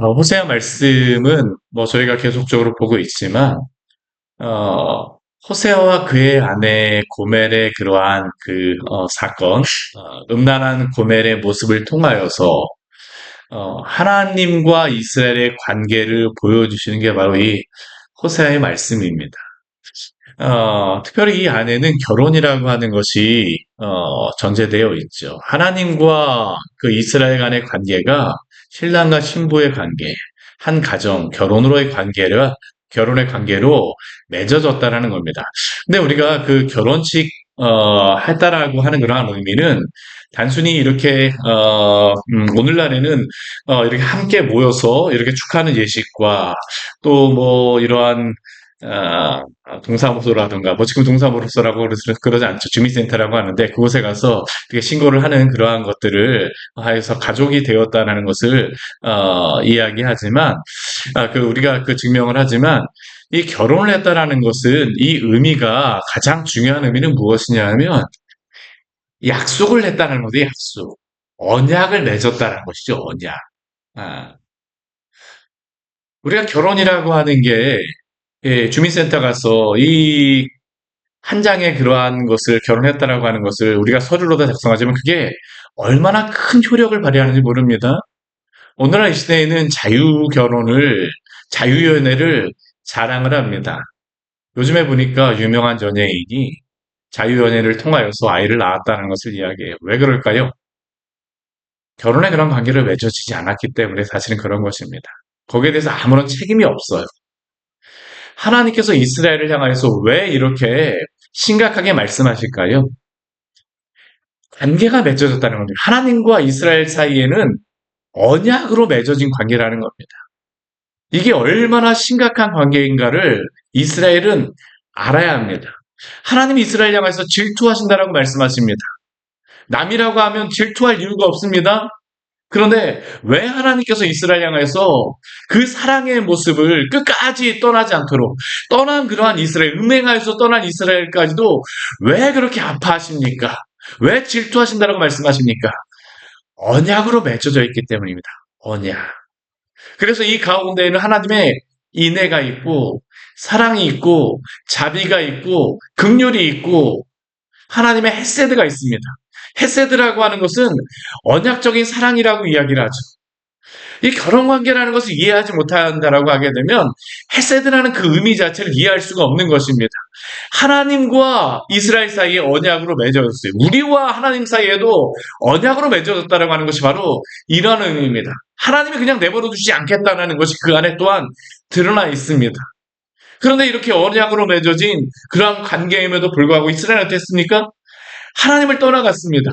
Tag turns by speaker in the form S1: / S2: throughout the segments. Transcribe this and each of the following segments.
S1: 어, 호세아 말씀은 뭐 저희가 계속적으로 보고 있지만, 어, 호세아와 그의 아내 고멜의 그러한 그 어, 사건, 어, 음란한 고멜의 모습을 통하여서 어, 하나님과 이스라엘의 관계를 보여주시는 게 바로 이 호세아의 말씀입니다. 어, 특별히 이 안에는 결혼이라고 하는 것이 어, 전제되어 있죠. 하나님과 그 이스라엘 간의 관계가 신랑과 신부의 관계, 한 가정, 결혼으로의 관계를 결혼의 관계로 맺어졌다라는 겁니다. 근데 우리가 그 결혼식 어, 했다라고 하는 그러한 의미는 단순히 이렇게 어, 음, 오늘날에는 어, 이렇게 함께 모여서 이렇게 축하하는 예식과 또 뭐 이러한 아, 아, 동사무소라든가, 뭐 지금 동사무소라고 그러- 그러지 않죠. 주민센터라고 하는데 그곳에 가서 신고를 하는 그러한 것들을 하여서 가족이 되었다는 것을 어, 이야기하지만, 아, 그 우리가 그 증명을 하지만 이 결혼을 했다라는 것은 이 의미가 가장 중요한 의미는 무엇이냐 하면 약속을 했다는 거죠. 약속. 언약을 맺었다는 것이죠. 언약. 아, 우리가 결혼이라고 하는 게 예, 주민센터 가서 이 한 장의 그러한 것을 결혼했다라고 하는 것을 우리가 서류로 다 작성하지만 그게 얼마나 큰 효력을 발휘하는지 모릅니다. 오늘날 이 시대에는 자유 결혼을, 자유 연애를 자랑을 합니다. 요즘에 보니까 유명한 연예인이 자유 연애를 통하여서 아이를 낳았다는 것을 이야기해요. 왜 그럴까요? 결혼에 그런 관계를 맺어지지 않았기 때문에 사실은 그런 것입니다. 거기에 대해서 아무런 책임이 없어요. 하나님께서 이스라엘을 향하여서 왜 이렇게 심각하게 말씀하실까요? 관계가 맺어졌다는 겁니다. 하나님과 이스라엘 사이에는 언약으로 맺어진 관계라는 겁니다. 이게 얼마나 심각한 관계인가를 이스라엘은 알아야 합니다. 하나님이 이스라엘 향해서 질투하신다라고 말씀하십니다. 남이라고 하면 질투할 이유가 없습니다. 그런데 왜 하나님께서 이스라엘 향해서 그 사랑의 모습을 끝까지 떠나지 않도록 떠난 그러한 이스라엘, 음행하여서 떠난 이스라엘까지도 왜 그렇게 아파하십니까? 왜 질투하신다고 말씀하십니까? 언약으로 맺어져 있기 때문입니다. 언약. 그래서 이 가운데에는 하나님의 인애가 있고 사랑이 있고 자비가 있고 긍휼이 있고 하나님의 헤세드가 있습니다. 헤세드라고 하는 것은 언약적인 사랑이라고 이야기를 하죠. 이 결혼 관계라는 것을 이해하지 못한다라고 하게 되면 헤세드라는 그 의미 자체를 이해할 수가 없는 것입니다. 하나님과 이스라엘 사이에 언약으로 맺어졌어요. 우리와 하나님 사이에도 언약으로 맺어졌다라고 하는 것이 바로 이런 의미입니다. 하나님이 그냥 내버려 두지 않겠다는 것이 그 안에 또한 드러나 있습니다. 그런데 이렇게 언약으로 맺어진 그러한 관계임에도 불구하고 이스라엘은 어땠습니까? 하나님을 떠나갔습니다.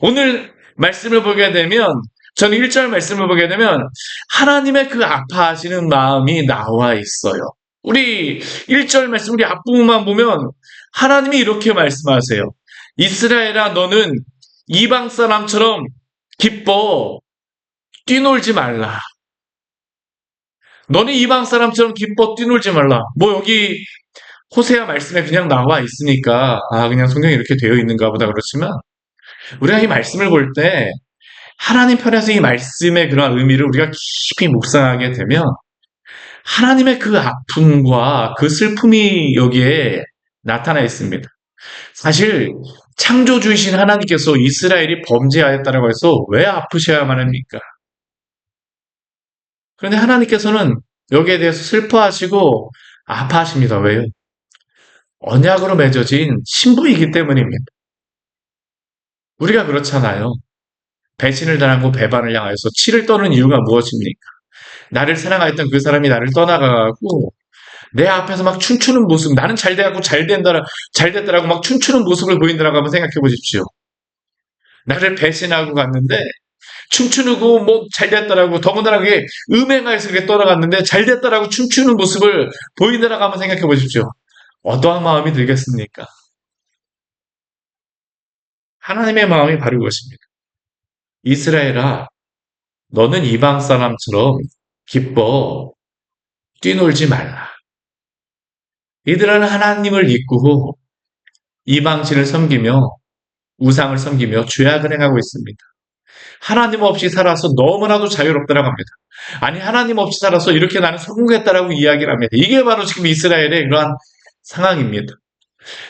S1: 오늘 말씀을 보게 되면 저는 1절 말씀을 보게 되면 하나님의 그 아파하시는 마음이 나와 있어요. 우리 1절 말씀 우리 앞부분만 보면 하나님이 이렇게 말씀하세요. 이스라엘아 너는 이방 사람처럼 기뻐 뛰놀지 말라. 너는 이방 사람처럼 기뻐 뛰놀지 말라. 뭐 여기 호세아 말씀에 그냥 나와 있으니까 아 그냥 성경이 이렇게 되어 있는가 보다 그렇지만 우리가 이 말씀을 볼 때 하나님 편에서 이 말씀의 그런 의미를 우리가 깊이 묵상하게 되면 하나님의 그 아픔과 그 슬픔이 여기에 나타나 있습니다. 사실 창조주이신 하나님께서 이스라엘이 범죄하였다라고 해서 왜 아프셔야만 합니까? 그런데 하나님께서는 여기에 대해서 슬퍼하시고 아파하십니다. 왜요? 언약으로 맺어진 신부이기 때문입니다. 우리가 그렇잖아요. 배신을 당하고 배반을 향하여서 치를 떠는 이유가 무엇입니까? 나를 사랑하였던 그 사람이 나를 떠나가고 내 앞에서 막 춤추는 모습, 나는 잘 돼갖고 잘 된다라, 잘 됐다라고 막 춤추는 모습을 보인다라고 한번 생각해 보십시오. 나를 배신하고 갔는데 춤추고 뭐 잘 됐다라고 더군다나 그게 음행하여서 그게 떠나갔는데 잘 됐다라고 춤추는 모습을 보인다라고 한번 생각해 보십시오. 어떠한 마음이 들겠습니까? 하나님의 마음이 바로 이것입니다. 이스라엘아, 너는 이방 사람처럼 기뻐 뛰놀지 말라. 이들은 하나님을 잊고 이방신을 섬기며 우상을 섬기며 죄악을 행하고 있습니다. 하나님 없이 살아서 너무나도 자유롭다라고 합니다. 아니 하나님 없이 살아서 이렇게 나는 성공했다라고 이야기를 합니다. 이게 바로 지금 이스라엘의 그러한 상황입니다.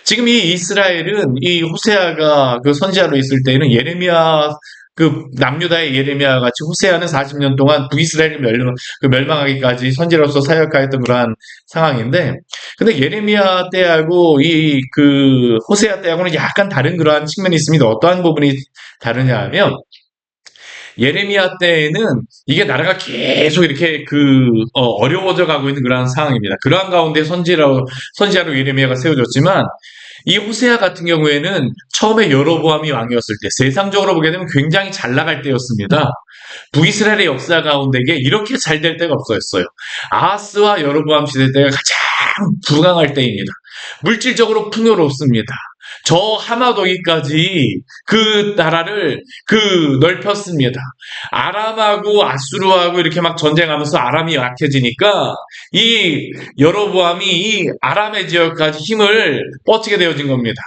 S1: 지금 이 이스라엘은 이 호세아가 그 선지자로 있을 때에는 예레미야 그 남유다의 예레미야 같이 호세아는 40년 동안 북이스라엘이 멸망, 그 멸망하기까지 선지로서 사역하였던 그러한 상황인데 근데 예레미야 때하고 이 그 호세아 때하고는 약간 다른 그러한 측면이 있습니다. 어떠한 부분이 다르냐 하면 예레미야 때에는 이게 나라가 계속 이렇게 그 어, 려워져 가고 있는 그러한 상황입니다. 그러한 가운데 선지라고 선지자로 예레미야가 세워졌지만 이 호세아 같은 경우에는 처음에 여로보암이 왕이었을 때 세상적으로 보게 되면 굉장히 잘 나갈 때였습니다. 북이스라엘의 역사 가운데 이게 이렇게 잘 될 때가 없었어요. 아하스와 여로보암 시대 때가 가장 부강할 때입니다. 물질적으로 풍요롭습니다. 저 하마도기까지 그 나라를 그 넓혔습니다. 아람하고 아수르하고 이렇게 막 전쟁하면서 아람이 약해지니까 이 여로보암이 이 아람의 지역까지 힘을 뻗치게 되어진 겁니다.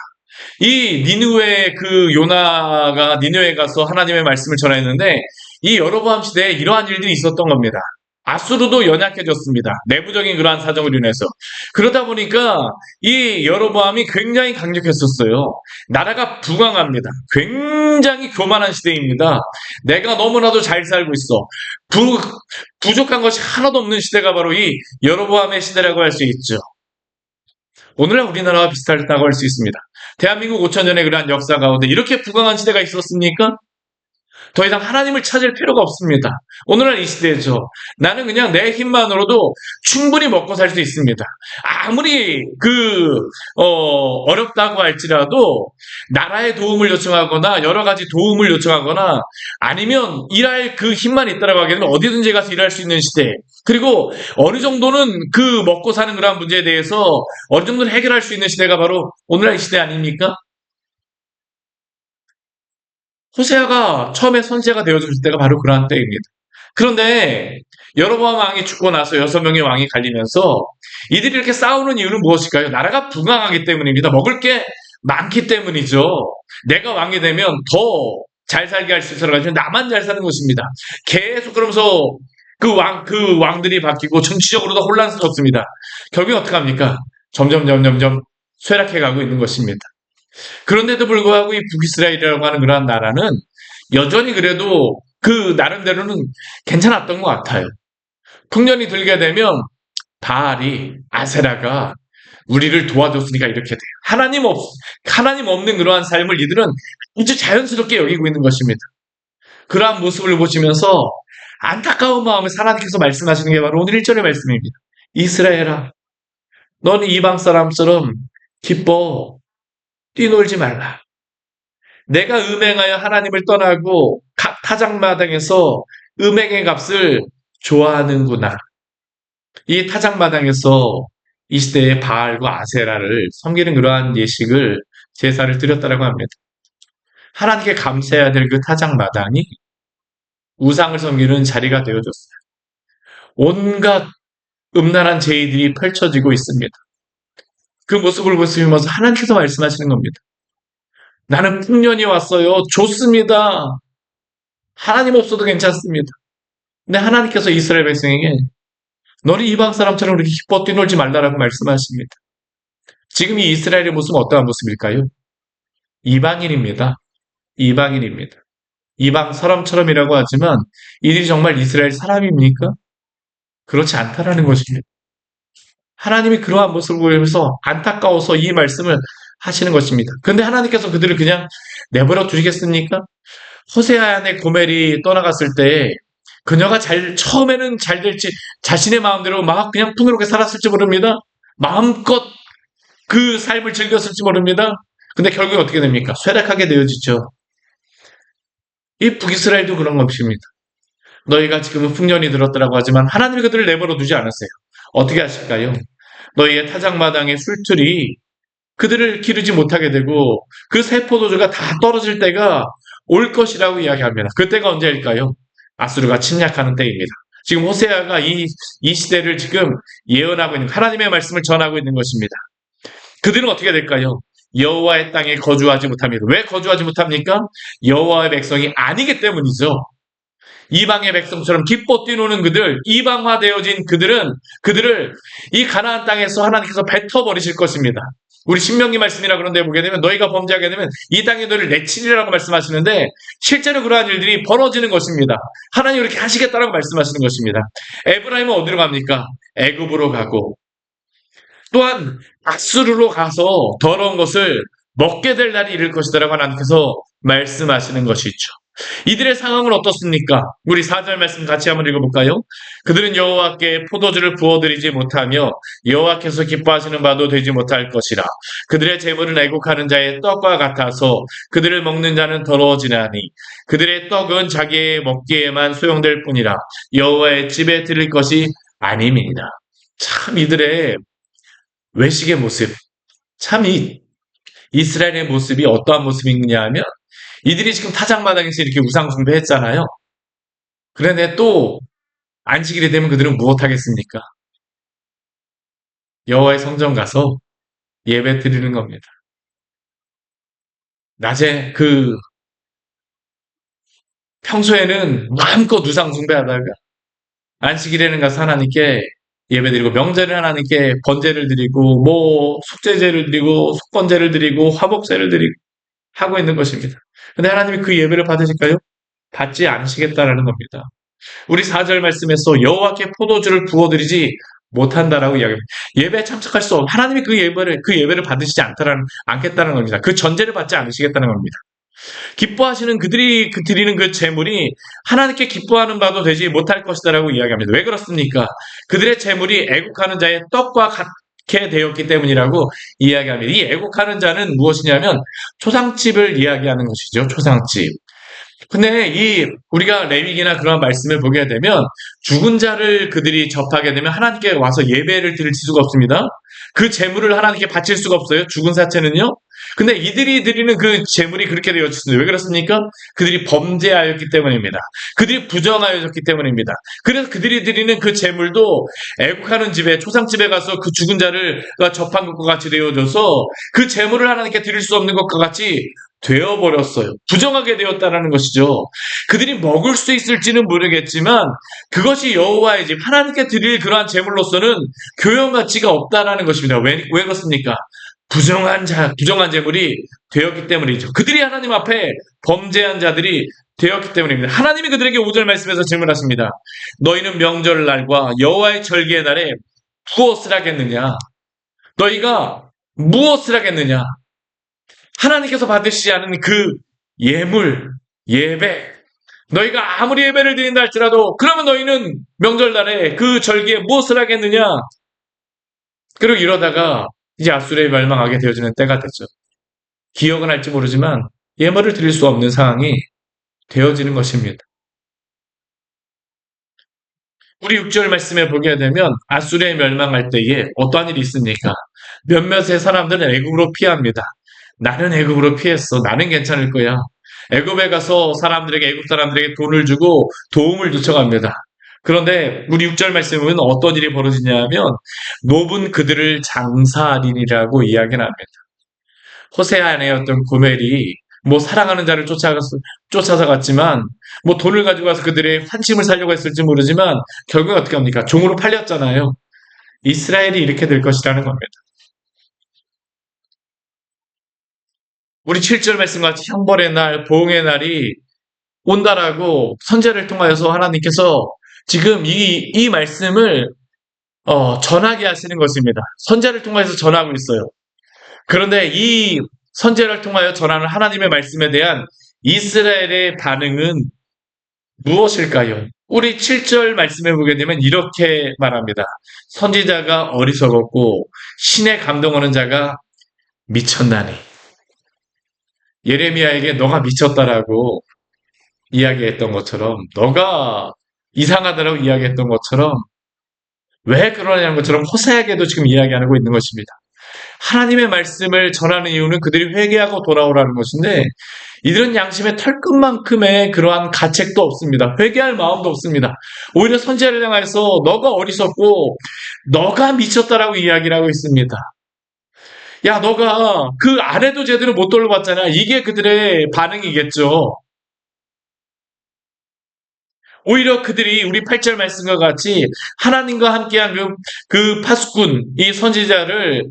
S1: 이 니누의 그 요나가 니누에 가서 하나님의 말씀을 전했는데 이 여로보암 시대에 이러한 일들이 있었던 겁니다. 아수르도 연약해졌습니다. 내부적인 그러한 사정으로 인해서. 그러다 보니까 이 여로보암이 굉장히 강력했었어요. 나라가 부강합니다. 굉장히 교만한 시대입니다. 내가 너무나도 잘 살고 있어. 부, 부족한 것이 하나도 없는 시대가 바로 이 여로보암의 시대라고 할 수 있죠. 오늘날 우리나라와 비슷하다고 할 수 있습니다. 대한민국 5천 년의 그러한 역사 가운데 이렇게 부강한 시대가 있었습니까? 더 이상 하나님을 찾을 필요가 없습니다. 오늘날 이 시대죠. 나는 그냥 내 힘만으로도 충분히 먹고 살 수 있습니다. 아무리 그, 어, 어렵다고 할지라도 나라의 도움을 요청하거나 여러 가지 도움을 요청하거나 아니면 일할 그 힘만 있다라고 하게 되면 어디든지 가서 일할 수 있는 시대. 그리고 어느 정도는 그 먹고 사는 그런 문제에 대해서 어느 정도는 해결할 수 있는 시대가 바로 오늘날 이 시대 아닙니까? 호세아가 처음에 선지자가 되어줄 때가 바로 그러한 때입니다. 그런데 여로보암 왕이 죽고 나서 여섯 명의 왕이 갈리면서 이들이 이렇게 싸우는 이유는 무엇일까요? 나라가 부강하기 때문입니다. 먹을 게 많기 때문이죠. 내가 왕이 되면 더 잘 살게 할 수 있어가지고 나만 잘 사는 것입니다. 계속 그러면서 그 왕, 그 왕들이 바뀌고 정치적으로도 혼란스럽습니다. 결국에 어떻게 합니까? 점점, 점점, 점 쇠락해 가고 있는 것입니다. 그런데도 불구하고 이 북이스라엘이라고 하는 그러한 나라는 여전히 그래도 그 나름대로는 괜찮았던 것 같아요. 풍년이 들게 되면 바알이 아세라가 우리를 도와줬으니까 이렇게 돼요. 하나님 없 하나님 없는 그러한 삶을 이들은 아주 자연스럽게 여기고 있는 것입니다. 그러한 모습을 보시면서 안타까운 마음에 하나님께서 말씀하시는 게 바로 오늘 1절의 말씀입니다. 이스라엘아, 너는 이방 사람처럼 기뻐 뛰놀지 말라. 내가 음행하여 하나님을 떠나고 각 타작마당에서 음행의 값을 좋아하는구나. 이 타작마당에서 이 시대의 바알과 아세라를 섬기는 그러한 예식을 제사를 드렸다라고 합니다. 하나님께 감사해야 될 그 타작마당이 우상을 섬기는 자리가 되어졌어요. 온갖 음란한 죄들이 펼쳐지고 있습니다. 그 모습을 보시면서 하나님께서 말씀하시는 겁니다. 나는 풍년이 왔어요. 좋습니다. 하나님 없어도 괜찮습니다. 근데 하나님께서 이스라엘 백성에게 너는 이방 사람처럼 그렇게 기뻐 뛰놀지 말라라고 말씀하십니다. 지금 이 이스라엘의 모습은 어떠한 모습일까요? 이방인입니다. 이방인입니다. 이방 사람처럼이라고 하지만 이들이 정말 이스라엘 사람입니까? 그렇지 않다라는 것입니다. 하나님이 그러한 모습을 보면서 안타까워서 이 말씀을 하시는 것입니다. 근데 하나님께서 그들을 그냥 내버려 두시겠습니까? 호세아의 고멜이 떠나갔을 때 그녀가 잘 처음에는 잘 될지 자신의 마음대로 막 그냥 풍요롭게 살았을지 모릅니다. 마음껏 그 삶을 즐겼을지 모릅니다. 근데 결국에 어떻게 됩니까? 쇠락하게 되어지죠. 이 북이스라엘도 그런 것입니다. 너희가 지금은 풍년이 들었더라고 하지만 하나님이 그들을 내버려 두지 않았어요. 어떻게 하실까요? 너희의 타작마당의 술틀이 그들을 기르지 못하게 되고 그 새 포도주가 다 떨어질 때가 올 것이라고 이야기합니다. 그때가 언제일까요? 아수르가 침략하는 때입니다. 지금 호세아가 이, 이 시대를 지금 예언하고 있는 하나님의 말씀을 전하고 있는 것입니다. 그들은 어떻게 될까요? 여호와의 땅에 거주하지 못합니다. 왜 거주하지 못합니까? 여호와의 백성이 아니기 때문이죠. 이방의 백성처럼 기뻐 뛰노는 그들, 이방화 되어진 그들은 그들을 이 가나안 땅에서 하나님께서 뱉어 버리실 것입니다. 우리 신명기 말씀이라 그런데 보게 되면 너희가 범죄하게 되면 이 땅에 너희를 내치리라고 말씀하시는데 실제로 그러한 일들이 벌어지는 것입니다. 하나님 이렇게 하시겠다라고 말씀하시는 것입니다. 에브라임은 어디로 갑니까? 애굽으로 가고 또한 아수르로 가서 더러운 것을 먹게 될 날이 이를 것이다라고 하나님께서 말씀하시는 것이죠. 이들의 상황은 어떻습니까? 우리 4절 말씀 같이 한번 읽어볼까요? 그들은 여호와께 포도주를 부어드리지 못하며 여호와께서 기뻐하시는 바도 되지 못할 것이라. 그들의 재물은 애국하는 자의 떡과 같아서 그들을 먹는 자는 더러워지나니 그들의 떡은 자기의 먹기에만 소용될 뿐이라 여호와의 집에 드릴 것이 아닙니다. 참 이들의 외식의 모습, 참 이 이스라엘의 모습이 어떠한 모습이냐 하면 이들이 지금 타작마당에서 이렇게 우상숭배했잖아요. 그런데 또 안식일이 되면 그들은 무엇하겠습니까? 여호와의 성전 가서 예배 드리는 겁니다. 낮에 그 평소에는 마음껏 우상 숭배하다가 안식일에는 가서 하나님께 예배드리고 명제를 하나님께 번제를 드리고 뭐 속죄제를 드리고 속건제를 드리고 화목제를 드리고 하고 있는 것입니다. 근데 하나님이 그 예배를 받으실까요? 받지 않으시겠다라는 겁니다. 우리 4절 말씀에서 여호와께 포도주를 부어드리지 못한다라고 이야기합니다. 예배에 참석할 수 없, 하나님이 그 예배를, 그 예배를 받으시지 않다라는, 않겠다는 겁니다. 그 전제를 받지 않으시겠다는 겁니다. 기뻐하시는 그들이 그 드리는 그 재물이 하나님께 기뻐하는 바도 되지 못할 것이다라고 이야기합니다. 왜 그렇습니까? 그들의 재물이 애국하는 자의 떡과 같 게 되었기 때문이라고 이야기합니다. 이 애국하는 자는 무엇이냐면 초상집을 이야기하는 것이죠. 초상집. 근데 이 우리가 레위기나 그런 말씀을 보게 되면 죽은 자를 그들이 접하게 되면 하나님께 와서 예배를 드릴 수가 없습니다. 그 재물을 하나님께 바칠 수가 없어요. 죽은 사체는요. 근데 이들이 드리는 그 재물이 그렇게 되어졌습니다. 왜 그렇습니까? 그들이 범죄하였기 때문입니다. 그들이 부정하였기 때문입니다. 그래서 그들이 드리는 그 재물도 애국하는 집에 초상집에 가서 그 죽은 자를 접한 것과 같이 되어져서 그 재물을 하나님께 드릴 수 없는 것과 같이 되어버렸어요. 부정하게 되었다는 것이죠. 그들이 먹을 수 있을지는 모르겠지만 그것이 여호와의 집 하나님께 드릴 그러한 재물로서는 교영 가치가 없다라는 것입니다. 왜, 왜 그렇습니까? 부정한 자, 부정한 재물이 되었기 때문이죠. 그들이 하나님 앞에 범죄한 자들이 되었기 때문입니다. 하나님이 그들에게 5절 말씀에서 질문하십니다. 너희는 명절날과 여호와의 절기의 날에 무엇을 하겠느냐? 너희가 무엇을 하겠느냐? 하나님께서 받으시지 않은 그 예물, 예배, 너희가 아무리 예배를 드린다 할지라도 그러면 너희는 명절날에 그 절기에 무엇을 하겠느냐? 그리고 이러다가 이제 아수르에 멸망하게 되어지는 때가 됐죠. 기억은 할지 모르지만 예물을 드릴 수 없는 상황이 되어지는 것입니다. 우리 6절 말씀에 보게 되면 아수르에 멸망할 때에 어떠한 일이 있습니까? 몇몇의 사람들은 애국으로 피합니다. 나는 애국으로 피했어. 나는 괜찮을 거야. 애굽에 가서 사람들에게 애굽 사람들에게 돈을 주고 도움을 요청합니다. 그런데 우리 6절 말씀에 보면 어떤 일이 벌어지냐면 노분 그들을 장사하리니라고 이야기는 합니다. 호세아 아내였던 고멜이 뭐 사랑하는 자를 쫓아가서, 쫓아서 갔지만 뭐 돈을 가지고 가서 그들의 환심을 살려고 했을지 모르지만 결국 어떻게 합니까? 종으로 팔렸잖아요. 이스라엘이 이렇게 될 것이라는 겁니다. 우리 7절 말씀같이 형벌의 날, 보응의 날이 온다라고 선제를 통하여서 하나님께서 지금 이, 이 말씀을 어, 전하게 하시는 것입니다. 선제를 통해서 전하고 있어요. 그런데 이 선제를 통하여 전하는 하나님의 말씀에 대한 이스라엘의 반응은 무엇일까요? 우리 7절 말씀해 보게 되면 이렇게 말합니다. 선지자가 어리석었고 신의 감동하는 자가 미쳤나니. 예레미야에게 너가 미쳤다라고 이야기했던 것처럼 너가 이상하다라고 이야기했던 것처럼 왜 그러냐는 것처럼 호세에게도 지금 이야기하고 있는 것입니다. 하나님의 말씀을 전하는 이유는 그들이 회개하고 돌아오라는 것인데 이들은 양심의 털끝만큼의 그러한 가책도 없습니다. 회개할 마음도 없습니다. 오히려 선지자를 향해서 너가 어리석고 너가 미쳤다라고 이야기를 하고 있습니다. 야, 너가 그 아내도 제대로 못 돌봤잖아. 이게 그들의 반응이겠죠. 오히려 그들이 우리 8절 말씀과 같이 하나님과 함께한 그, 그 파수꾼, 이 선지자를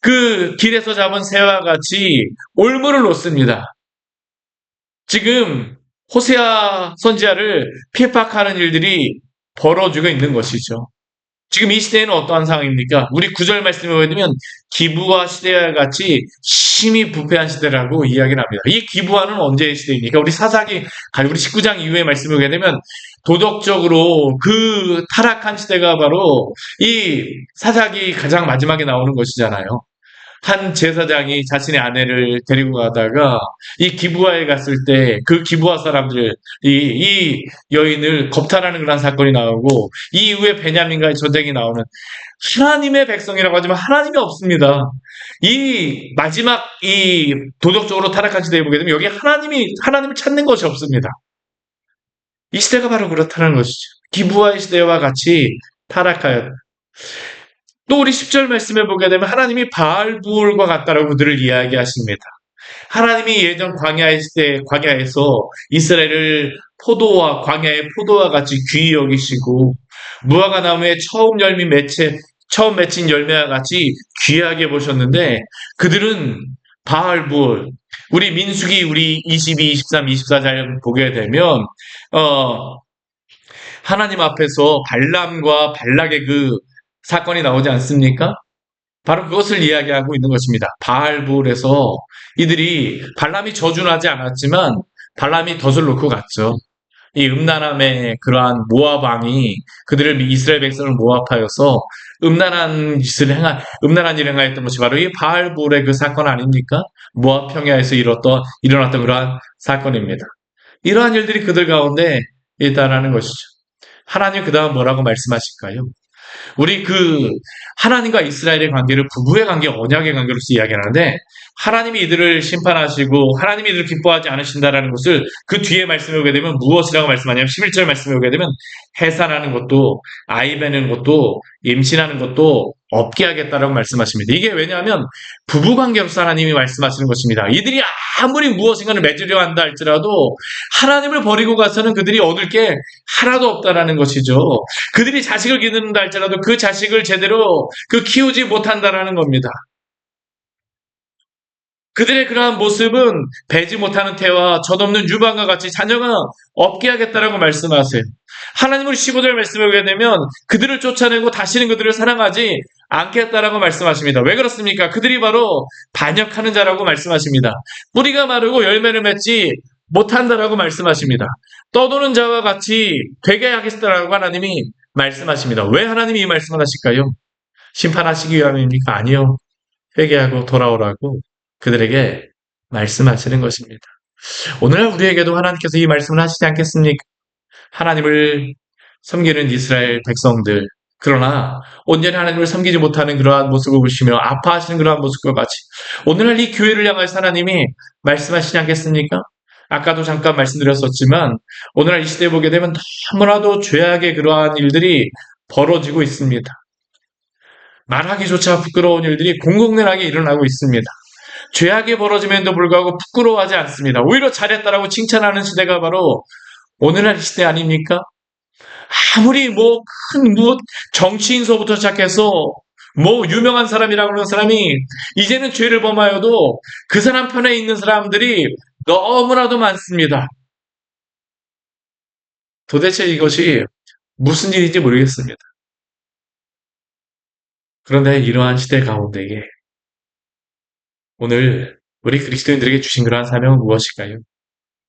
S1: 그 길에서 잡은 새와 같이 올무를 놓습니다. 지금 호세아 선지자를 핍박하는 일들이 벌어지고 있는 것이죠. 지금 이 시대에는 어떠한 상황입니까? 우리 구절 말씀을 보게 되면 기부와 시대와 같이 심히 부패한 시대라고 이야기를 합니다. 이 기부와는 언제의 시대입니까? 우리 사사기, 우리 19장 이후의 말씀을 보게 되면 도덕적으로 그 타락한 시대가 바로 이 사사기 가장 마지막에 나오는 것이잖아요. 한 제사장이 자신의 아내를 데리고 가다가 이 기부하에 갔을 때 그 기부하 사람들 이, 이 여인을 겁탈하는 그런 사건이 나오고 이 이후에 베냐민과의 전쟁이 나오는 하나님의 백성이라고 하지만 하나님이 없습니다. 이 마지막 이 도덕적으로 타락한 시대에 보게 되면 여기 하나님이 하나님을 찾는 것이 없습니다. 이 시대가 바로 그렇다는 것이죠. 기부하의 시대와 같이 타락하였다. 또 우리 10절 말씀에 보게 되면 하나님이 바알부올과 같다라고 그들을 이야기하십니다. 하나님이 예전 광야의 시대, 광야에서 이스라엘을 포도와, 광야의 포도와 같이 귀히 여기시고, 무화과 나무에 처음 열미 맺힌, 처음 맺힌 열매와 같이 귀하게 보셨는데, 그들은 바알부올, 우리 민숙이 우리 22, 23, 24잘 보게 되면, 어, 하나님 앞에서 발람과 발락의 그 사건이 나오지 않습니까? 바로 그것을 이야기하고 있는 것입니다. 바알불에서 이들이 발람이 저준하지 않았지만 발람이 덫을 놓고 갔죠. 이 음란함의 그러한 모압 왕이 그들을 이스라엘 백성을 모압하여서 음란한 짓을 행한 음란한 일을 행하였던 것이 바로 이 바알불의 그 사건 아닙니까? 모압 평야에서 일었던 일어났던 그러한 사건입니다. 이러한 일들이 그들 가운데 있다라는 것이죠. 하나님 그 다음 뭐라고 말씀하실까요? 우리 그 하나님과 이스라엘의 관계를 부부의 관계, 언약의 관계로서 이야기하는데 하나님이 이들을 심판하시고 하나님이 이들을 기뻐하지 않으신다라는 것을 그 뒤에 말씀해 오게 되면 무엇이라고 말씀하냐면 11절 말씀해 오게 되면 해산하는 것도 아이 베는 것도 임신하는 것도 없게 하겠다라고 말씀하십니다. 이게 왜냐하면 부부 관계로서 하나님이 말씀하시는 것입니다. 이들이 아무리 무엇인가를 맺으려 한다 할지라도 하나님을 버리고 가서는 그들이 얻을 게 하나도 없다라는 것이죠. 그들이 자식을 기른다 할지라도 그 자식을 제대로 그 키우지 못한다라는 겁니다. 그들의 그러한 모습은 배지 못하는 태와 젖없는 유방과 같이 자녀가 없게 하겠다라고 말씀하세요. 하나님을 15절 말씀을 보게 되면 그들을 쫓아내고 다시는 그들을 사랑하지 않겠다라고 말씀하십니다. 왜 그렇습니까? 그들이 바로 반역하는 자라고 말씀하십니다. 뿌리가 마르고 열매를 맺지 못한다라고 말씀하십니다. 떠도는 자와 같이 되게 하겠다라고 하나님이 말씀하십니다. 왜 하나님이 이 말씀을 하실까요? 심판하시기 위함입니까? 아니요. 회개하고 돌아오라고 그들에게 말씀하시는 것입니다. 오늘 우리에게도 하나님께서 이 말씀을 하시지 않겠습니까? 하나님을 섬기는 이스라엘 백성들, 그러나 온전히 하나님을 섬기지 못하는 그러한 모습을 보시며 아파하시는 그러한 모습과 같이 오늘날 이 교회를 향해서 하나님이 말씀하시지 않겠습니까? 아까도 잠깐 말씀드렸었지만 오늘날 이 시대에 보게 되면 너무나도 죄악의 그러한 일들이 벌어지고 있습니다. 말하기조차 부끄러운 일들이 공공연하게 일어나고 있습니다. 죄악이 벌어짐에도 불구하고 부끄러워하지 않습니다. 오히려 잘했다라고 칭찬하는 시대가 바로 오늘날 시대 아닙니까? 아무리 뭐 큰 뭐 정치인서부터 시작해서 뭐 유명한 사람이라고 하는 사람이 이제는 죄를 범하여도 그 사람 편에 있는 사람들이 너무나도 많습니다. 도대체 이것이 무슨 일인지 모르겠습니다. 그런데 이러한 시대 가운데에 오늘 우리 그리스도인들에게 주신 그러한 사명은 무엇일까요?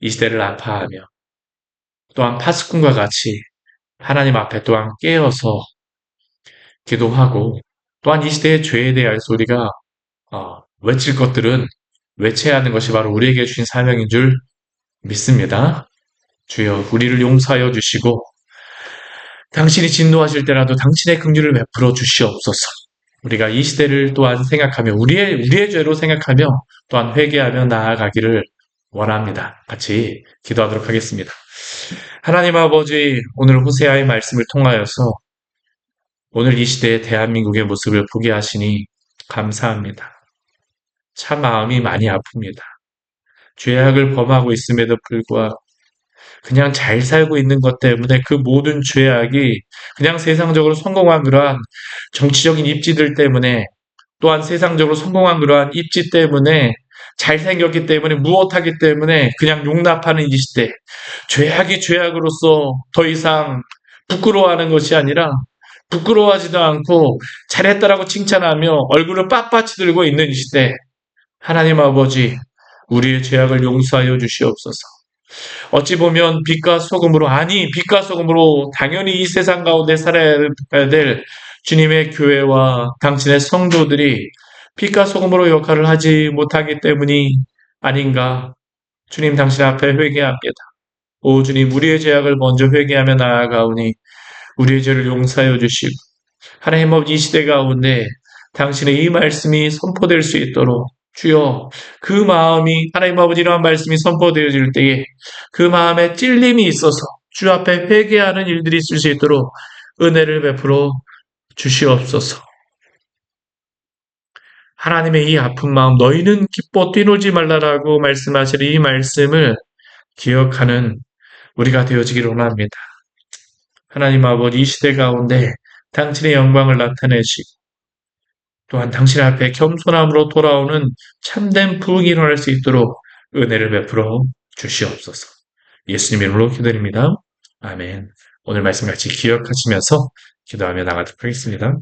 S1: 이 시대를 아파하며 또한 파수꾼과 같이 하나님 앞에 또한 깨어서 기도하고 또한 이 시대의 죄에 대해서 우리가 어, 외칠 것들은 외쳐야 하는 것이 바로 우리에게 주신 사명인 줄 믿습니다. 주여 우리를 용서하여 주시고 당신이 진노하실 때라도 당신의 긍휼을 베풀어 주시옵소서. 우리가 이 시대를 또한 생각하며 우리의 우리의 죄로 생각하며 또한 회개하며 나아가기를 원합니다. 같이 기도하도록 하겠습니다. 하나님 아버지, 오늘 호세아의 말씀을 통하여서 오늘 이 시대의 대한민국의 모습을 보게 하시니 감사합니다. 참 마음이 많이 아픕니다. 죄악을 범하고 있음에도 불구하고 그냥 잘 살고 있는 것 때문에 그 모든 죄악이 그냥 세상적으로 성공한 그러한 정치적인 입지들 때문에 또한 세상적으로 성공한 그러한 입지 때문에 잘생겼기 때문에 무엇하기 때문에 그냥 용납하는 이 시대 죄악이 죄악으로서 더 이상 부끄러워하는 것이 아니라 부끄러워하지도 않고 잘했다라고 칭찬하며 얼굴을 빳빳이 들고 있는 이 시대 하나님 아버지 우리의 죄악을 용서하여 주시옵소서. 어찌 보면 빛과 소금으로 아니 빛과 소금으로 당연히 이 세상 가운데 살아야 될 주님의 교회와 당신의 성도들이 빛과 소금으로 역할을 하지 못하기 때문이 아닌가 주님 당신 앞에 회개합니다. 오 주님 우리의 죄악을 먼저 회개하며 나아가오니 우리의 죄를 용서하여 주시고 하나님 아버지 이 시대 가운데 당신의 이 말씀이 선포될 수 있도록 주여 그 마음이 하나님 아버지 이러한 말씀이 선포되어질 때에 그 마음에 찔림이 있어서 주 앞에 회개하는 일들이 있을 수 있도록 은혜를 베풀어 주시옵소서. 하나님의 이 아픈 마음 너희는 기뻐 뛰놀지 말라라고 말씀하시는 이 말씀을 기억하는 우리가 되어지기를 원합니다. 하나님 아버지 이 시대 가운데 당신의 영광을 나타내시고 또한 당신 앞에 겸손함으로 돌아오는 참된 부흥이 일어날 수 있도록 은혜를 베풀어 주시옵소서. 예수님 이름으로 기도드립니다. 아멘. 오늘 말씀 같이 기억하시면서 기도하며 나가도록 하겠습니다.